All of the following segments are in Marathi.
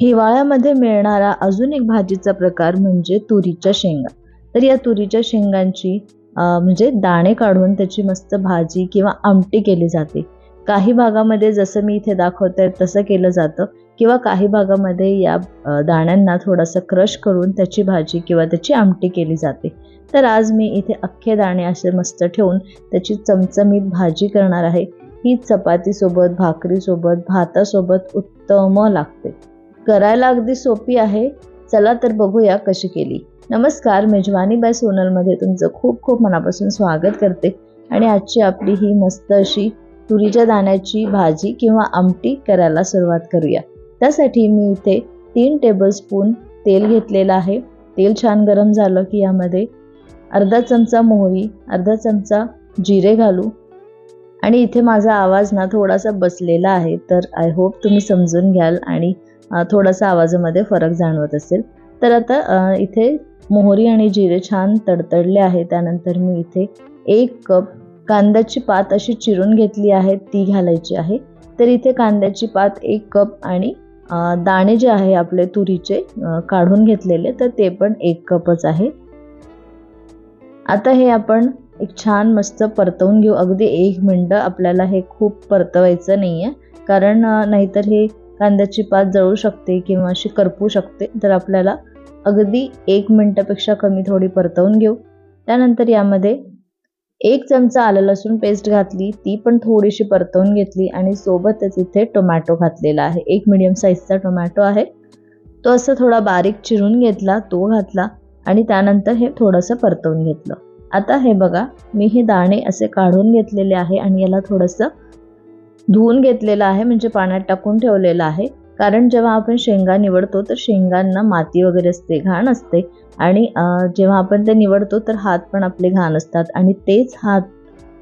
हिवाळ्यामध्ये मिळणारा अजून एक भाजीचा प्रकार म्हणजे तुरीच्या शेंगा. तर या तुरीच्या शेंगांची म्हणजे दाणे काढून त्याची मस्त भाजी किंवा आमटी केली जाते. काही भागामध्ये जसं मी इथे दाखवते तसं केलं जातं. किंवा काही भागामध्ये या दाण्यांना थोडासा क्रश करून त्याची भाजी किंवा त्याची आमटी केली जाते. तर आज मी इथे अख्खे दाणे असे मस्त ठेवून त्याची चमचमीत भाजी करणार आहे. ही चपातीसोबत भाकरीसोबत भातासोबत उत्तम लागते. करायला अगदी सोपी आहे. चला तर बघूया कशी केली. नमस्कार मेजवानी बाय सोनलमध्ये तुमचं खूप खूप मनापासून स्वागत करते. आणि आजची आपली ही मस्त अशी तुरीच्या दाण्याची भाजी किंवा आमटी करायला सुरुवात करूया. त्यासाठी मी इथे तीन टेबलस्पून तेल घेतलेलं आहे. तेल छान गरम झालं की यामध्ये अर्धा चमचा मोहरी अर्धा चमचा जिरे घालू आणि इथे माझा आवाज ना थोडासा बसलेला आहे तर आय होप तुम्ही समजून घ्याल आणि थोडासा आवाजामध्ये फरक जाणवत असेल. तर आता इथे मोहरी आणि जिरे छान तडतडले आहे त्यानंतर मी इथे एक कप कांद्याची पात अशी चिरून घेतली आहे ती घालायची आहे. तर इथे कांद्याची पात एक कप आणि दाणे जे आहे आपले तुरीचे काढून घेतलेले तर ते पण एक कपच आहे. आता हे आपण एक छान मस्त परतवून घेऊ. अगदी एक मिनटं आपल्याला हे खूप परतवायचं नाही आहे कारण नाहीतर हे कांद्याची पात जळू शकते किंवा अशी करपू शकते. तर आपल्याला अगदी एक मिनटापेक्षा कमी थोडी परतवून घेऊ. त्यानंतर यामध्ये एक चमचा आलं लसूण पेस्ट घातली. ती पण थोडीशी परतवून घेतली आणि सोबतच इथे टोमॅटो घातलेला आहे. एक मिडियम साईजचा टोमॅटो आहे. तो असं थोडा बारीक चिरून घेतला तो घातला आणि त्यानंतर हे थोडंसं परतवून घेतलं. आता हे बघा मी हे दाणे असे काढून घेतलेले आहे आणि याला थोडंसं धुवून घेतलेलं आहे म्हणजे पाण्यात टाकून ठेवलेलं आहे. कारण जेव्हा आपण शेंगा निवडतो तर शेंगांना माती वगैरे असते घाण असते. आणि जेव्हा आपण ते निवडतो तर हात पण आपले घाण असतात. आणि तेच हात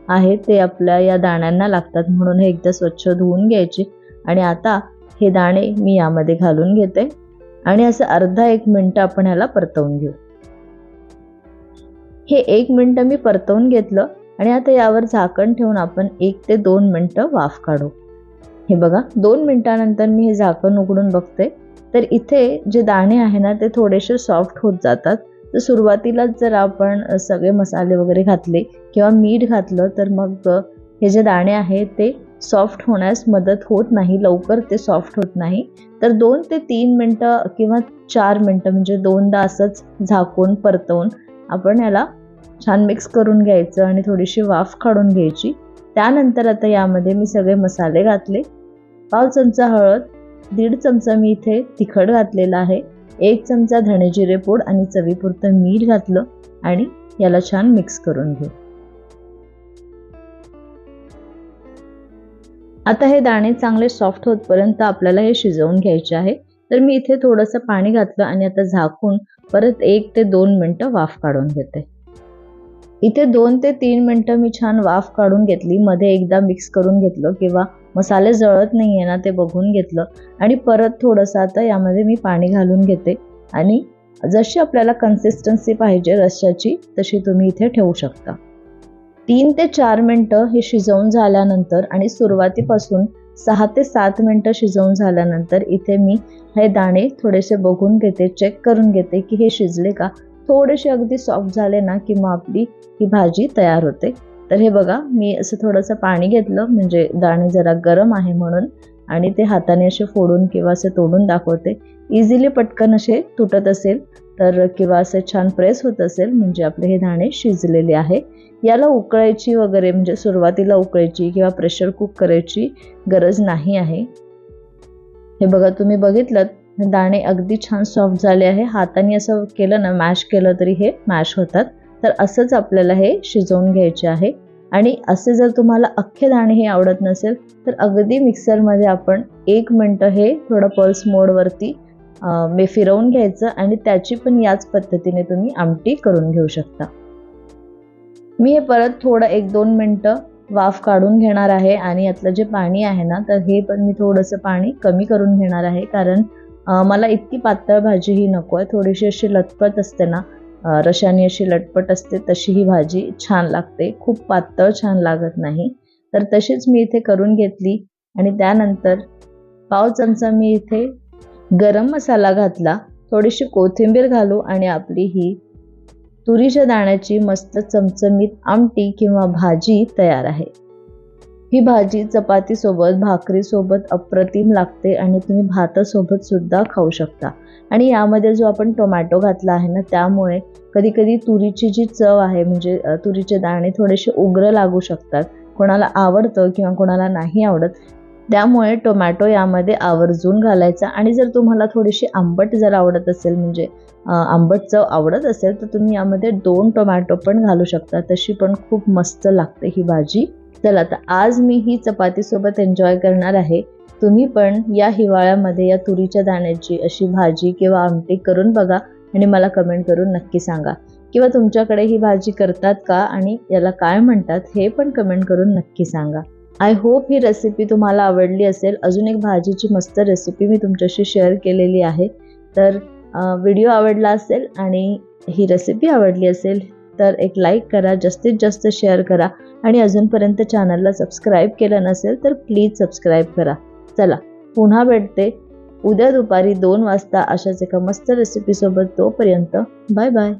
आहे ते आपल्या या दाण्यांना लागतात. म्हणून हे एकदा स्वच्छ धुवून घ्यायचे. आणि आता हे दाणे मी यामध्ये घालून घेते. आणि असं अर्धा एक मिनटं आपण ह्याला परतवून घेऊ. हे एक मिनटं मी परतवून घेतलं आणि आता यावर झाकण ठेवून आपण एक ते दोन मिनटं वाफ काढू. हे बघा दोन मिनटानंतर मी हे झाकण उघडून बघते. तर इथे जे दाणे आहे ना ते थोडेसे सॉफ्ट होत जातात. तर सुरुवातीलाच जर आपण सगळे मसाले वगैरे घातले किंवा मीठ घातलं तर मग हे जे दाणे आहेत ते सॉफ्ट होण्यास मदत होत नाही. लवकर ते सॉफ्ट होत नाही. तर दोन ते तीन मिनटं किंवा चार मिनटं म्हणजे दोनदा असंच झाकून परतवून आपण याला छान मिक्स करून घ्यायचं आणि थोडीशी वाफ काढून घ्यायची. त्यानंतर आता यामध्ये मी सगळे मसाले घातले. पाव चमचा हळद दीड चमचा मी इथे तिखट घातलेला आहे. एक चमचा धणे जिरे पूड आणि चवीपुरतं मीठ घातलं आणि याला छान मिक्स करून घेऊ. आता हे दाणे चांगले सॉफ्ट होतपर्यंत आपल्याला हे शिजवून घ्यायचे आहे. तर मी इथे थोडंसं पाणी घातलं आणि आता झाकून परत एक ते दोन मिनटं वाफ काढून घेते. इथे दोन ते तीन मिनटं मी छान वाफ काढून घेतली. मध्ये एकदा मिक्स करून घेतलं किंवा मसाले जळत नाही आहे ना ते बघून घेतलं. आणि परत थोडंसं आता यामध्ये मी पाणी घालून घेते. आणि जशी आपल्याला कन्सिस्टन्सी पाहिजे रश्याची तशी तुम्ही इथे ठेवू शकता. तीन ते चार मिनटं हे शिजवून झाल्यानंतर आणि सुरुवातीपासून सहा ते सात मिनटं शिजवून झाल्यानंतर इथे मी हे दाणे थोडेसे बघून घेते चेक करून घेते की हे शिजले का. थोडेसे अगदी सॉफ्ट झाले ना की मग आपली ही भाजी तयार होते. तर हे बघा मी असं थोडंसं पाणी घेतलं म्हणजे दाणे जरा गरम आहे म्हणून आणि ते हाताने असे फोडून किंवा असे तोडून दाखवते. इझिली पटकन असे तुटत असेल तर किंवा असं छान प्रेस होत असेल म्हणजे आपले हे दाणे शिजलेले आहे. याला उकळायची वगैरे म्हणजे सुरुवातीला उकळायची किंवा प्रेशर कुक करायची गरज नाही आहे. हे बघा तुम्ही बघितलं दाणे अगदी छान सॉफ्ट झाले आहे. हाताने असं केलं ना मॅश केलं तरी हे मॅश होतात. तर असंच आपल्याला हे शिजवून घ्यायचे आहे. आणि असे जर तुम्हाला अख्खे दाणे हे आवडत नसेल तर अगदी मिक्सरमध्ये आपण एक मिनटं हे थोडं पल्स मोडवरती मी फिरवून घ्यायचं आणि त्याची पण याच पद्धतीने तुम्ही आमटी करून घेऊ शकता. मी हे परत थोडं एक दोन मिनटं वाफ काढून घेणार आहे आणि यातलं जे पाणी आहे ना तर हे पण मी थोडंसं पाणी कमी करून घेणार आहे. कारण मला इतकी पातळ भाजी ही नको आहे. थोडीशी अशी लटपट असते ना अं, रशाने अशी लटपट असते तशी ही भाजी छान लागते. खूप पातळ छान लागत नाही. तर तशीच मी इथे करून घेतली आणि त्यानंतर पाव चमचा मी इथे गरम मसाला घातला थोडीशी कोथिंबीर घालू आणि आपली ही तुरीच्या दाण्याची मस्त चमचमीत आमटी किंवा भाजी तयार आहे. ही भाजी चपातीसोबत भाकरीसोबत अप्रतिम लागते आणि तुम्ही भातासोबत सुद्धा खाऊ शकता. आणि यामध्ये जो आपण टोमॅटो घातला आहे ना त्यामुळे कधी कधी तुरीची जी चव आहे म्हणजे तुरीचे दाणे थोडेसे उग्र लागू शकतात. कोणाला आवडतं किंवा कोणाला नाही आवडत त्यामुळे टोमॅटो यामध्ये आवर्जून घालायचा. आणि जर तुम्हाला थोडीशी आंबट जर आवडत असेल म्हणजे आंबट चव आवडत असेल तर तुम्ही यामध्ये दोन टोमॅटो पण घालू शकता. तशी पण खूप मस्त लागते ही भाजी. चला आता आज मी ही चपातीसोबत एन्जॉय करणार आहे. तुम्ही पण या हिवाळ्यामध्ये या तुरीच्या दाण्याची अशी भाजी किंवा आमटी करून बघा आणि मला कमेंट करून नक्की सांगा. किंवा तुमच्याकडे ही भाजी करतात का आणि याला काय म्हणतात हे पण कमेंट करून नक्की सांगा. आय होप ही रेसिपी तुम्हाला आवडली असेल. अजून एक भाजीची मस्त रेसिपी मी तुमच्याशी शेअर केलेली आहे. तर व्हिडिओ आवडला असेल आणि ही रेसिपी आवडली असेल तर एक लाईक करा जास्तीत जास्त शेअर करा आणि अजूनपर्यंत चॅनलला सबस्क्राईब केलं नसेल तर प्लीज सबस्क्राईब करा. चला पुन्हा भेटते. उद्या दुपारी दोन वाजता अशाच एका मस्त रेसिपीसोबत तोपर्यंत बाय बाय